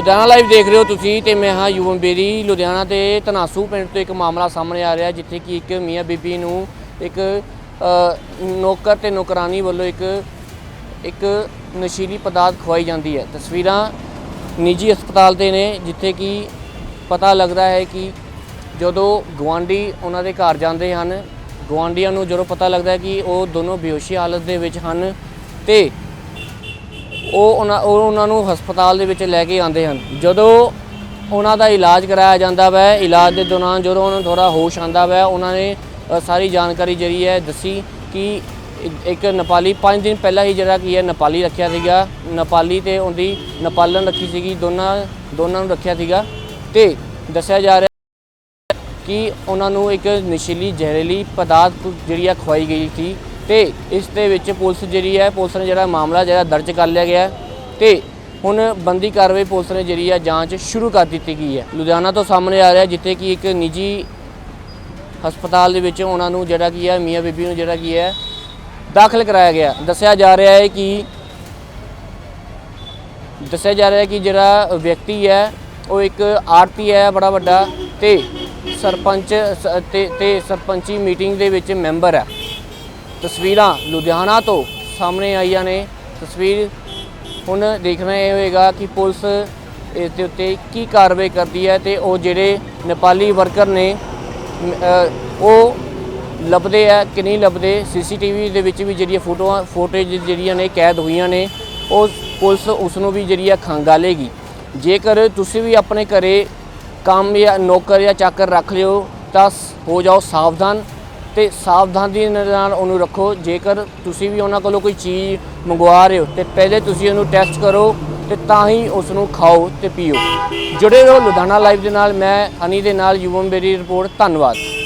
Ludhiana live ਦੇਖ ਰਹੇ ਹੋ ਤੁਸੀਂ ਤੇ ਮੈਂ ਹਾਂ ਯੁਵਮ ਬੇਰੀ। ਲੁਧਿਆਣਾ ਦੇ ਤਨਾਸੂ ਪਿੰਡ ਤੋਂ ਇੱਕ ਮਾਮਲਾ ਸਾਹਮਣੇ ਆ ਰਿਹਾ ਜਿੱਥੇ ਕਿ ਇੱਕ ਮੀਆਂ ਬੀਬੀ ਨੂੰ ਇੱਕ ਨੌਕਰ ਤੇ ਨੌਕਰਾਨੀ ਵੱਲੋਂ ਇੱਕ ਇੱਕ ਨਸ਼ੀਲੀ ਪਦਾਰਥ ਖਵਾਈ ਜਾਂਦੀ ਹੈ। ਤਸਵੀਰਾਂ ਨਿੱਜੀ ਹਸਪਤਾਲ ਦੇ ਨੇ, ਜਿੱਥੇ ਕਿ ਪਤਾ ਲੱਗਦਾ ਹੈ ਕਿ ਜਦੋਂ ਗਵਾਂਢੀ ਉਹਨਾਂ ਦੇ ਘਰ ਜਾਂਦੇ ਹਨ ਗਵਾਂਢੀਆਂ ਨੂੰ ਜਦੋਂ ਪਤਾ ਲੱਗਦਾ ਹੈ ਕਿ ਉਹ ਦੋਨੋਂ ਬੇਹੋਸ਼ੀ ਹਾਲਤ ਦੇ ਵਿੱਚ ਹਨ ਤੇ ਉਹ ਉਹਨਾਂ ਉਹ ਉਹਨਾਂ ਨੂੰ ਹਸਪਤਾਲ ਦੇ ਵਿੱਚ ਲੈ ਕੇ ਆਉਂਦੇ ਹਨ। ਜਦੋਂ ਉਹਨਾਂ ਦਾ ਇਲਾਜ ਕਰਾਇਆ ਜਾਂਦਾ ਵੈ, ਇਲਾਜ ਦੇ ਦੌਰਾਨ ਜਦੋਂ ਉਹਨਾਂ ਨੂੰ ਥੋੜਾ ਹੋਸ਼ ਆਂਦਾ ਵੈ, ਉਹਨਾਂ ਨੇ ਸਾਰੀ ਜਾਣਕਾਰੀ ਜਿਹੜੀ ਹੈ ਦੱਸੀ ਕਿ ਇੱਕ ਨੇਪਾਲੀ 5 ਦਿਨ ਪਹਿਲਾਂ ਹੀ ਜਿਹੜਾ ਕੀ ਹੈ ਨੇਪਾਲੀ ਰੱਖਿਆ ਸੀਗਾ। ਨੇਪਾਲੀ ਤੇ ਉਹਦੀ ਨੇਪਾਲਨ ਰੱਖੀ ਸੀਗੀ, ਦੋਨਾਂ ਦੋਨਾਂ ਨੂੰ ਰੱਖਿਆ ਸੀਗਾ। ਤੇ ਦੱਸਿਆ ਜਾ ਰਿਹਾ ਕਿ ਉਹਨਾਂ ਨੂੰ ਇੱਕ ਨਸ਼ੀਲੀ ਜ਼ਹਿਰੀਲੀ ਪਦਾਰਥ ਜਿਹੜੀ ਆ ਖਵਾਈ ਗਈ ਸੀ। ਤੇ ਇਸ ਦੇ ਵਿੱਚ ਪੁਲਿਸ ਜਿਹੜੀ ਹੈ, ਪੁਲਿਸ ਨੇ ਜਿਹੜਾ ਮਾਮਲਾ ਜਿਹੜਾ ਦਰਜ ਕਰ ਲਿਆ ਗਿਆ ਹੈ ਤੇ ਹੁਣ ਬੰਦੀ ਕਾਰਵਾਈ ਪੁਲਿਸ ਨੇ ਜਿਹੜੀ ਹੈ ਜਾਂਚ ਸ਼ੁਰੂ ਕਰ ਦਿੱਤੀ ਗਈ ਹੈ। ਲੁਧਿਆਣਾ ਤੋਂ ਸਾਹਮਣੇ ਆ ਰਿਹਾ ਜਿੱਥੇ ਕਿ ਇੱਕ ਨਿੱਜੀ ਹਸਪਤਾਲ ਦੇ ਵਿੱਚ ਉਹਨਾਂ ਨੂੰ ਜਿਹੜਾ ਕੀ ਹੈ, ਮੀਆਂ ਬੀਬੀ ਨੂੰ ਜਿਹੜਾ ਕੀ ਹੈ, ਦਾਖਲ ਕਰਾਇਆ ਗਿਆ। ਦੱਸਿਆ ਜਾ ਰਿਹਾ ਹੈ ਕਿ ਦੱਸਿਆ ਜਾ ਰਿਹਾ ਹੈ ਕਿ ਜਿਹੜਾ ਵਿਅਕਤੀ ਹੈ, ਉਹ ਇੱਕ ਆਰਤੀ ਹੈ, ਬੜਾ ਵੱਡਾ, ਤੇ ਸਰਪੰਚ ਸ- ਤੇ ਤੇ ਸਰਪੰਚੀ ਮੀਟਿੰਗ ਦੇ ਵਿੱਚ ਮੈਂਬਰ ਹੈ। ਤਸਵੀਰਾਂ ਲੁਧਿਆਣਾ ਤੋਂ ਸਾਹਮਣੇ ਆਈਆਂ ਨੇ। ਤਸਵੀਰ ਹੁਣ ਦੇਖਣਾ ਇਹ ਹੋਏਗਾ ਕਿ ਪੁਲਿਸ ਇਸ ਦੇ ਉੱਤੇ ਕੀ ਕਾਰਵਾਈ ਕਰਦੀ ਹੈ ਤੇ ਉਹ ਜਿਹੜੇ ਨੇਪਾਲੀ ਵਰਕਰ ਨੇ ਉਹ ਲੱਭਦੇ ਆ ਕਿ ਨਹੀਂ ਲੱਭਦੇ। ਸੀਸੀਟੀਵੀ ਦੇ ਵਿੱਚ ਵੀ ਜਿਹੜੀਆਂ ਫੋਟੋਆਂ, ਫੋਟੇਜ ਜਿਹੜੀਆਂ ਨੇ, ਕੈਦ ਹੋਈਆਂ ਨੇ, ਉਹ ਪੁਲਿਸ ਉਸ ਨੂੰ ਵੀ ਜਿਹੜੀ ਆ ਖੰਗਾਲੇਗੀ ਜੇਕਰ ਤੁਸੀਂ ਵੀ ਆਪਣੇ ਘਰੇ ਕੰਮ ਜਾਂ ਨੌਕਰ ਜਾਂ ਚਾਕਰ ਰੱਖ ਲਿਓ, ਤਾਂ ਸ- ਹੋ ਜਾਓ ਸਾਵਧਾਨ। ਤੇ ਸਾਵਧਾਨੀ ਨਾਲ ਉਹਨੂੰ ਰੱਖੋ। ਜੇਕਰ ਤੁਸੀਂ ਵੀ ਉਹਨਾਂ ਕੋਲੋਂ ਕੋਈ ਚੀਜ਼ ਮੰਗਵਾ ਰਹੇ ਹੋ, ਤੇ ਪਹਿਲੇ ਤੁਸੀਂ ਉਹਨੂੰ ਟੈਸਟ ਕਰੋ ਤੇ ਤਾਂ ਹੀ ਉਸ ਨੂੰ ਖਾਓ ਤੇ ਪੀਓ। ਜੁੜੇ ਰਹੋ ਲੁਧਿਆਣਾ ਲਾਈਵ ਦੇ ਨਾਲ। ਮੈਂ ਹਨੀ ਦੇ ਨਾਲ, ਯੂਵਮ ਬੇਰੀ ਰਿਪੋਰਟ। ਧੰਨਵਾਦ।